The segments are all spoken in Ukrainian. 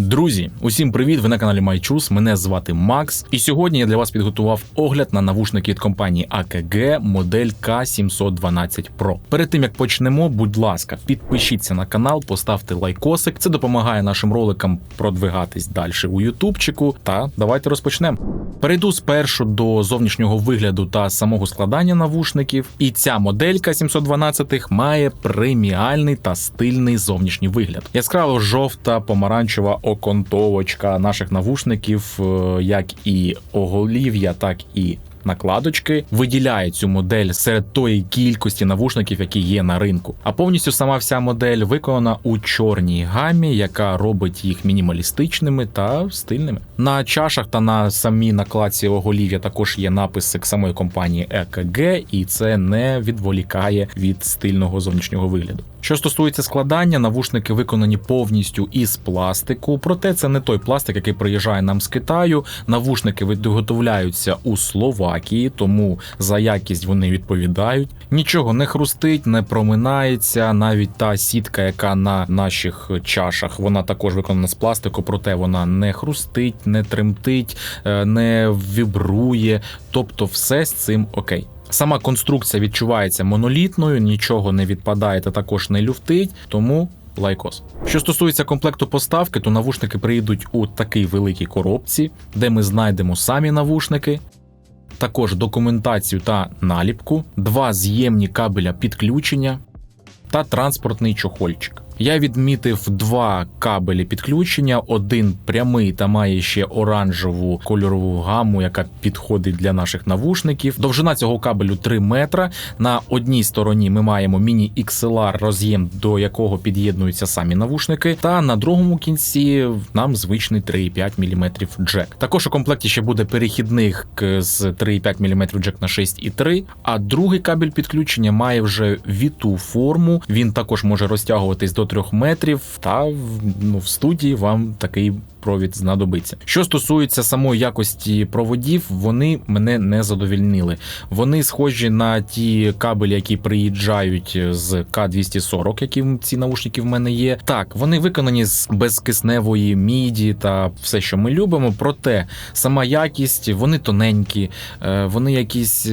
Друзі, усім привіт! Ви на каналі MyChoose, Мене звати Макс. І сьогодні я для вас підготував огляд на навушники від компанії AKG модель K712 Pro. Перед тим як почнемо, будь ласка, підпишіться на канал, поставте лайкосик. Це допомагає нашим роликам продвигатись далі у Ютубчику. Та давайте розпочнемо. Перейду спершу до зовнішнього вигляду та самого складання навушників. І ця моделька 712 має преміальний та стильний зовнішній вигляд. Яскраво жовта, помаранчева окантовочка наших навушників, е, як і оголів'я, так і накладочки виділяє цю модель серед тої кількості навушників, які є на ринку. А повністю сама вся модель виконана у чорній гамі, яка робить їх мінімалістичними та стильними. На чашах та на самій накладці оголів'я також є написи самої компанії EKG, і це не відволікає від стильного зовнішнього вигляду. Що стосується складання, навушники виконані повністю із пластику, проте це не той пластик, який приїжджає нам з Китаю. Навушники виготовляються у Словакії, тому за якість вони відповідають. Нічого не хрустить, не проминається. Навіть та сітка, яка на наших чашах, вона також виконана з пластику, проте вона не хрустить, не тремтить, е, не вібрує. Тобто, все з цим окей. Сама конструкція відчувається монолітною, нічого не відпадає та також не люфтить, тому лайкос. Що стосується комплекту поставки, то навушники приїдуть у такій великій коробці, де ми знайдемо самі навушники. Також документацію та наліпку, два з'ємні кабеля підключення та транспортний чохольчик. Я відмітив два кабелі підключення: один прямий та має ще оранжеву кольорову гаму, яка підходить для наших навушників. Довжина цього кабелю 3 метра. На одній стороні ми маємо міні XLR роз'єм, до якого під'єднуються самі навушники. Та на другому кінці нам звичний 3,5 мм джек. Також у комплекті ще буде перехідник з 3,5 мм джек на 6,3. А другий кабель підключення має вже віту форму. Він також може розтягуватись до 3 метрів, та ну, в студії вам такий провід знадобиться. Що стосується самої якості проводів, вони мене не задовільнили. Вони схожі на ті кабелі, які приїжджають з К240, які ці наушники в мене є. Так, вони виконані з безкисневої міді та все, що ми любимо. Проте сама якість, вони тоненькі, е, вони якісь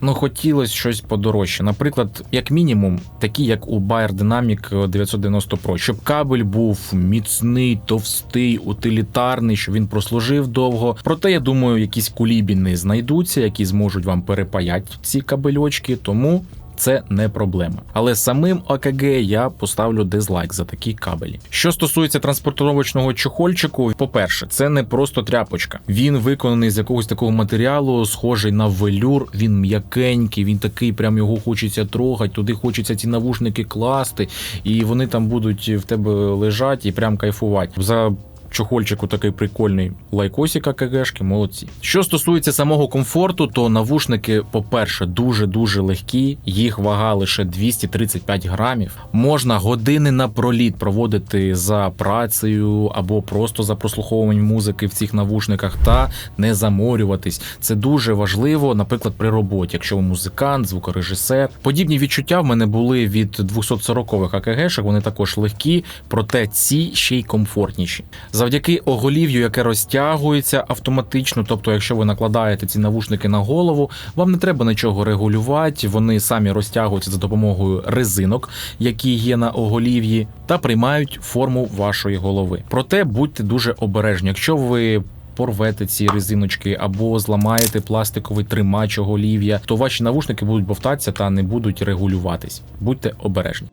ну хотілося щось подорожче. Наприклад, як мінімум, такі як у Bayer Dynamic 990 Pro, щоб кабель був міцний, товстий, утилітарний, щоб він прослужив довго. Проте я думаю, якісь кулібіни знайдуться, які зможуть вам перепаяти ці кабельочки. Тому це не проблема. Але самим АКГ я поставлю дизлайк за такі кабелі. Що стосується транспортировочного чохольчику, по-перше, це не просто тряпочка. Він виконаний з якогось такого матеріалу, схожий на велюр. Він м'якенький, він такий, прям його хочеться трогати. Туди хочеться ці навушники класти, і вони там будуть в тебе лежати і прям кайфувати. За чохольчику такий прикольний лайкосик АКГшки, молодці. Що стосується самого комфорту, то навушники, по-перше, дуже-дуже легкі, їх вага лише 235 грамів. Можна години на проліт проводити за працею або просто за прослуховуванням музики в цих навушниках та не заморюватись. Це дуже важливо, наприклад, при роботі, якщо ви музикант, звукорежисер. Подібні відчуття в мене були від 240-х АКГшок, вони також легкі, проте ці ще й комфортніші. Завдяки оголів'ю, яке розтягується автоматично, тобто, якщо ви накладаєте ці навушники на голову, вам не треба нічого регулювати, вони самі розтягуються за допомогою резинок, які є на оголів'ї, та приймають форму вашої голови. Проте будьте дуже обережні, якщо ви. Порвете ці резиночки або зламаєте пластиковий тримач оголів'я, то ваші навушники будуть бовтатися та не будуть регулюватись. Будьте обережні.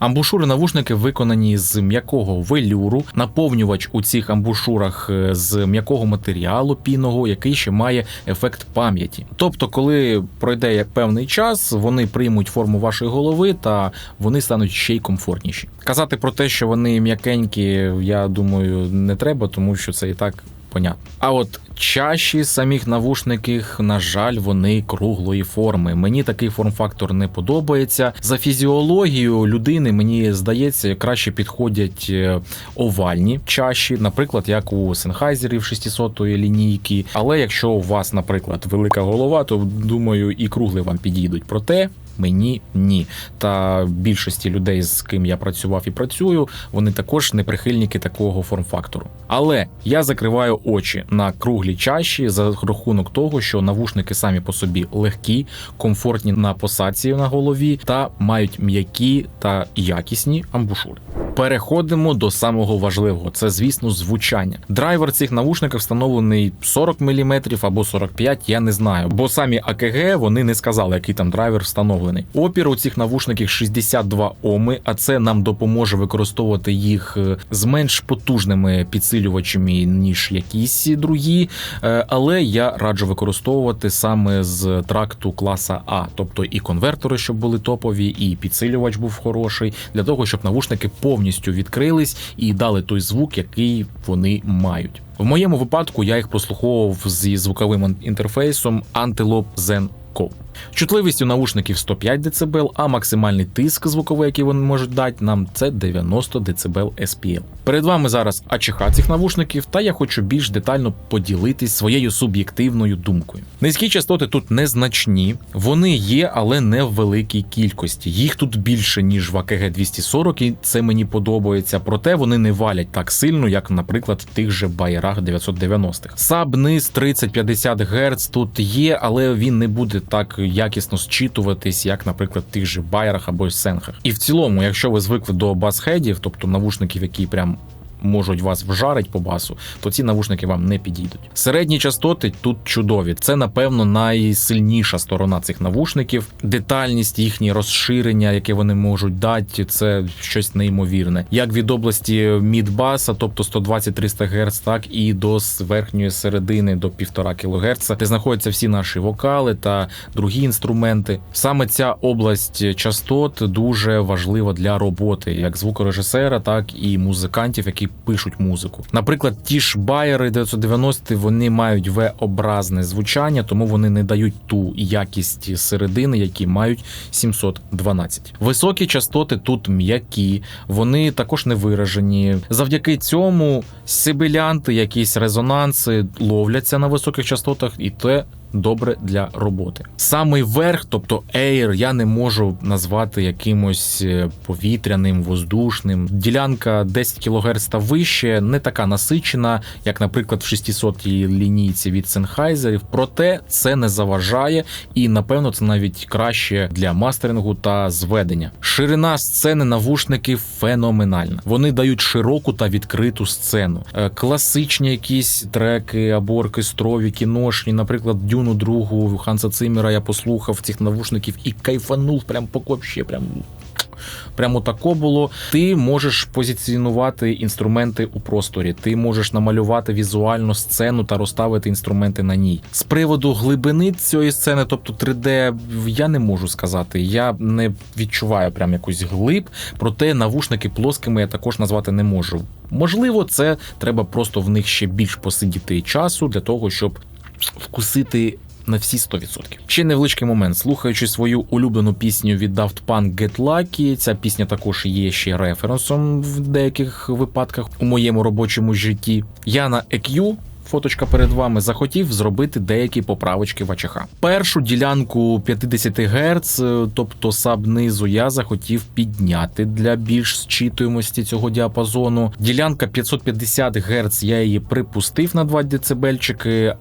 Амбушури навушники виконані з м'якого велюру, наповнювач у цих амбушурах е, з м'якого матеріалу піного, який ще має ефект пам'яті. Тобто, коли пройде певний час, вони приймуть форму вашої голови та вони стануть ще й комфортніші. Казати про те, що вони м'якенькі, я думаю, не треба, тому що це і так понятно. А от чаші самих навушників, на жаль, вони круглої форми. Мені такий форм-фактор не подобається. За фізіологією людини, мені здається, краще підходять е, овальні чаші, наприклад, як у Сенхайзерів 600-ї лінійки. Але якщо у вас, наприклад, велика голова, то думаю, і кругли вам підійдуть. Проте мені ні. Та більшості людей, з ким я працював і працюю, вони також не прихильники такого форм-фактору. Але я закриваю очі на круглі чаші за рахунок того, що навушники самі по собі легкі, комфортні на посадці на голові та мають м'які та якісні амбушури. Переходимо до самого важливого: це, звісно, звучання. Драйвер цих навушників встановлений 40 мм або 45, я не знаю, бо самі АКГ вони не сказали, який там драйвер встановлений. Опір у цих навушників 62 Оми, а це нам допоможе використовувати їх е, з менш потужними підсилювачами, ніж якісь другі. Е, Але я раджу використовувати саме з тракту класа А, тобто і конвертори, щоб були топові, і підсилювач був хороший, для того, щоб навушники повністю відкрились і дали той звук, який вони мають. В моєму випадку я їх прослуховував зі звуковим інтерфейсом Antelope Zen Go. Чутливість у наушників 105 дБ, а максимальний тиск звуковий, який вони можуть дати, нам це 90 дБ SPL. Перед вами зараз АЧХ цих навушників, та я хочу більш детально поділитись своєю суб'єктивною думкою. Низькі частоти тут незначні, вони є, але не в великій кількості. Їх тут більше, ніж в АКГ 240, і це мені подобається. Проте вони не валять так сильно, як, наприклад, в тих же байерах 990-х. Саб низ 30-50 Гц тут є, але він не буде так якісно зчитуватись, як, наприклад, в тих же байерах або сенхах. І в цілому, якщо ви звикли до басхедів, тобто навушників, які прям можуть вас вжарить по басу, то ці навушники вам не підійдуть. Середні частоти тут чудові. Це, напевно, найсильніша сторона цих навушників. Детальність, їхнє розширення, яке вони можуть дати, це щось неймовірне. Як від області мідбаса, тобто 120-300 Гц, так і до верхньої середини до 1,5 кГц, де знаходяться всі наші вокали та другі інструменти. Саме ця область частот дуже важлива для роботи, як звукорежисера, так і музикантів, які пишуть музику. Наприклад, ті ж байери 990 вони мають В-образне звучання, тому вони не дають ту якість середини, які мають 712. Високі частоти тут м'які, вони також не виражені. Завдяки цьому сибилянти, якісь резонанси ловляться на високих частотах, і те добре для роботи. Самий верх, тобто Air, я не можу назвати якимось е, повітряним, воздушним. Ділянка 10 кГц та вище не така насичена, як, наприклад, в 600-й лінійці від Sennheiser, проте це не заважає, і напевно це навіть краще для мастерингу та зведення. Ширина сцени навушників феноменальна. Вони дають широку та відкриту сцену. Е, Класичні якісь треки або оркестрові, кіношні, наприклад, Дюну другу Ханса Циммера я послухав цих навушників і кайфанув прям по вообще, прям. Прямо тако було. Ти можеш позиціонувати інструменти у просторі, ти можеш намалювати візуальну сцену та розставити інструменти на ній. З приводу глибини цієї сцени, тобто 3D, я не можу сказати. Я не відчуваю прям якусь глиб, проте навушники плоскими я також назвати не можу. Можливо, це треба просто в них ще більш посидіти часу для того, щоб вкусити. На всі 100%. Ще невеличкий момент. Слухаючи свою улюблену пісню від Daft Punk Get Lucky, ця пісня також є ще референсом в деяких випадках у моєму робочому житті. Я на EQ фоточка перед вами, захотів зробити деякі поправочки в АЧХ. Першу ділянку 50 Гц, тобто саб низу, я захотів підняти для більш зчитуємості цього діапазону. Ділянка 550 Гц, я її припустив на 2 дБ,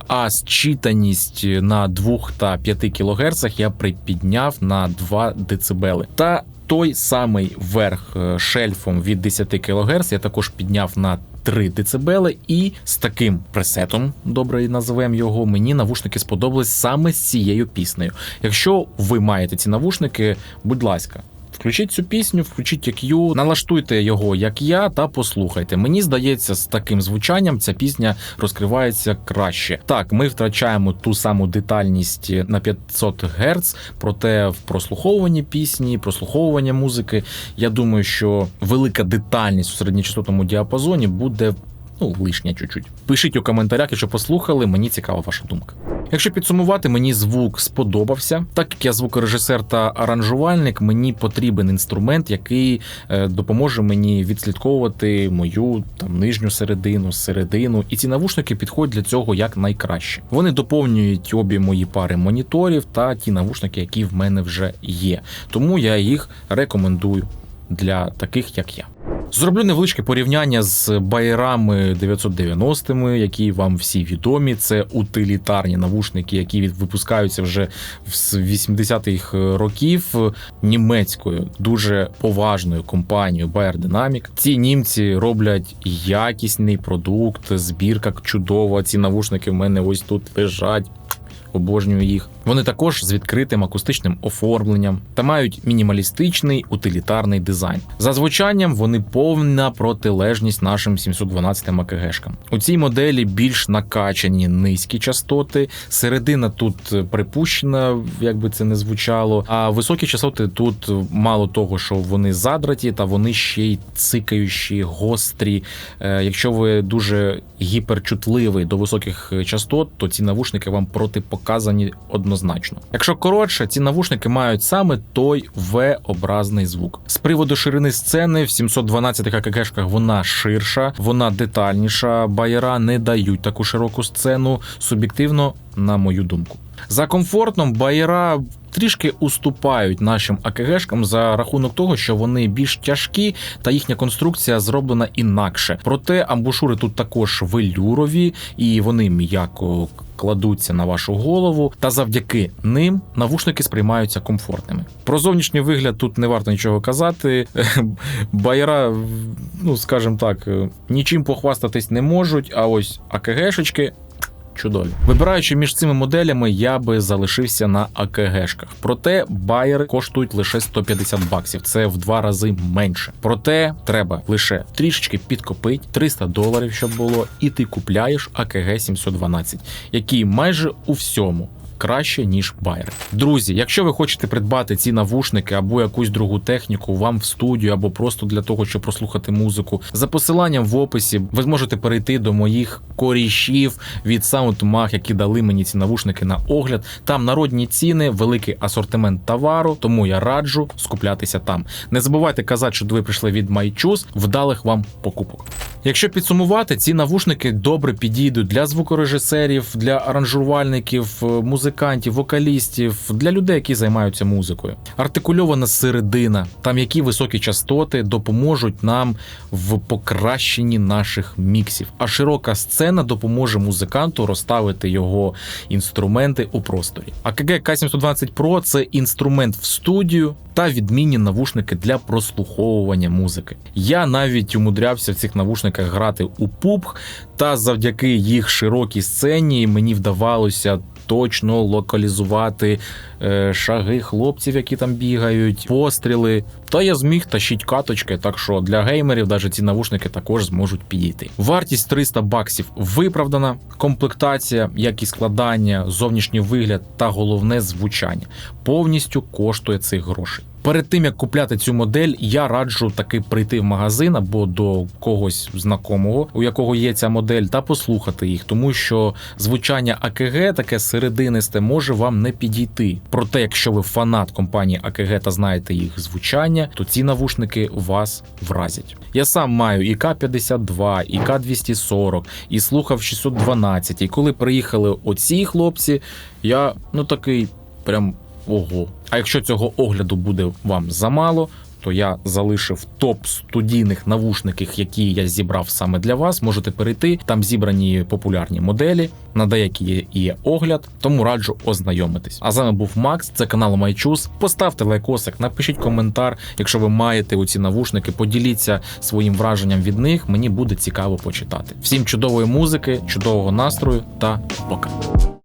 а зчитаність на 2 та 5 кГц я припідняв на 2 дБ. Та той самий верх е, шельфом від 10 кГц я також підняв на 3 дБ, і з таким пресетом, добре називаємо його, мені навушники сподобались саме з цією піснею. Якщо ви маєте ці навушники, будь ласка. Включіть цю пісню, включіть EQ, налаштуйте його, як я, та послухайте. Мені здається, з таким звучанням ця пісня розкривається краще. Так, ми втрачаємо ту саму детальність на 500 Гц, проте в прослуховуванні пісні, прослуховування музики. Я думаю, що велика детальність у середньочастотному діапазоні буде ну лишня чуть-чуть. Пишіть у коментарях, якщо послухали, мені цікава ваша думка. Якщо підсумувати, мені звук сподобався. Так як я звукорежисер та аранжувальник, мені потрібен інструмент, який е, допоможе мені відслідковувати мою там нижню середину, середину. І ці навушники підходять для цього як найкраще. Вони доповнюють обі мої пари моніторів та ті навушники, які в мене вже є. Тому я їх рекомендую для таких, як я. Зроблю невеличке порівняння з байерами 990-ми, які вам всі відомі. Це утилітарні навушники, які випускаються вже з 80-х років німецькою дуже поважною компанією Bayer Dynamic. Ці німці роблять якісний продукт, збірка чудова. Ці навушники в мене ось тут лежать. Обожнюю їх. Вони також з відкритим акустичним оформленням та мають мінімалістичний утилітарний дизайн. За звучанням вони повна протилежність нашим 712 АКГшкам. У цій моделі більш накачані низькі частоти. Середина тут припущена, як би це не звучало. А високі частоти тут мало того, що вони задраті, та вони ще й цикаючі, гострі. Е, Якщо ви дуже гіперчутливий до високих частот, то ці навушники вам протипоказані однозначно. Якщо коротше, ці навушники мають саме той V-образний звук. З приводу ширини сцени в 712 ККГшках вона ширша, вона детальніша. Байера не дають таку широку сцену. Суб'єктивно, на мою думку. За комфортом байера трішки уступають нашим АКГшкам за рахунок того, що вони більш тяжкі та їхня конструкція зроблена інакше. Проте амбушури тут також велюрові і вони м'яко кладуться на вашу голову, та завдяки ним навушники сприймаються комфортними. Про зовнішній вигляд тут не варто нічого казати. Байера, ну скажімо так, нічим похвастатись не можуть. А ось АКГшечки чудові. Вибираючи між цими моделями, я би залишився на АКГшках. Проте байери коштують лише 150 баксів. Це в два рази менше. Проте треба лише трішечки підкопити 300 доларів, щоб було, і ти купляєш АКГ 712, який майже у всьому. Краще ніж байери. Друзі, якщо ви хочете придбати ці навушники або якусь другу техніку вам в студію, або просто для того, щоб прослухати музику, за посиланням в описі ви зможете перейти до моїх корішів від SoundMag, які дали мені ці навушники на огляд. Там народні ціни, великий асортимент товару, тому я раджу скуплятися там. Не забувайте казати, що ви прийшли від MyChoose, вдалих вам покупок. Якщо підсумувати, ці навушники добре підійдуть для звукорежисерів, для аранжувальників, музикантів, вокалістів, для людей, які займаються музикою. Артикульована середина, там які високі частоти допоможуть нам в покращенні наших міксів. А широка сцена допоможе музиканту розставити його інструменти у просторі. АКГ К720 Pro – це інструмент в студію та відмінні навушники для прослуховування музики. Я навіть умудрявся в цих навушниках грати у пубг, та завдяки їх широкій сцені мені вдавалося. Точно локалізувати е, шаги хлопців, які там бігають, постріли. Та я зміг тащить каточки, так що для геймерів навіть ці навушники також зможуть підійти. Вартість 300 баксів виправдана, комплектація, як і складання, зовнішній вигляд та головне звучання повністю коштує цих грошей. Перед тим як купляти цю модель, я раджу таки прийти в магазин або до когось знакомого, у якого є ця модель, та послухати їх, тому що звучання АКГ таке серединисте може вам не підійти. Проте, якщо ви фанат компанії АКГ та знаєте їх звучання, то ці навушники вас вразять. Я сам маю і К-52, і К-240, і слухав 612. І коли приїхали оці хлопці, я ну такий прям. Ого. А якщо цього огляду буде вам замало, то я залишив топ студійних навушників, які я зібрав саме для вас. Можете перейти. Там зібрані популярні моделі, на деякі є, огляд, тому раджу ознайомитись. А з вами був Макс, це канал MyChoose. Поставте лайкосик, напишіть коментар, якщо ви маєте оці навушники, поділіться своїм враженням від них. Мені буде цікаво почитати. Всім чудової музики, чудового настрою та пока.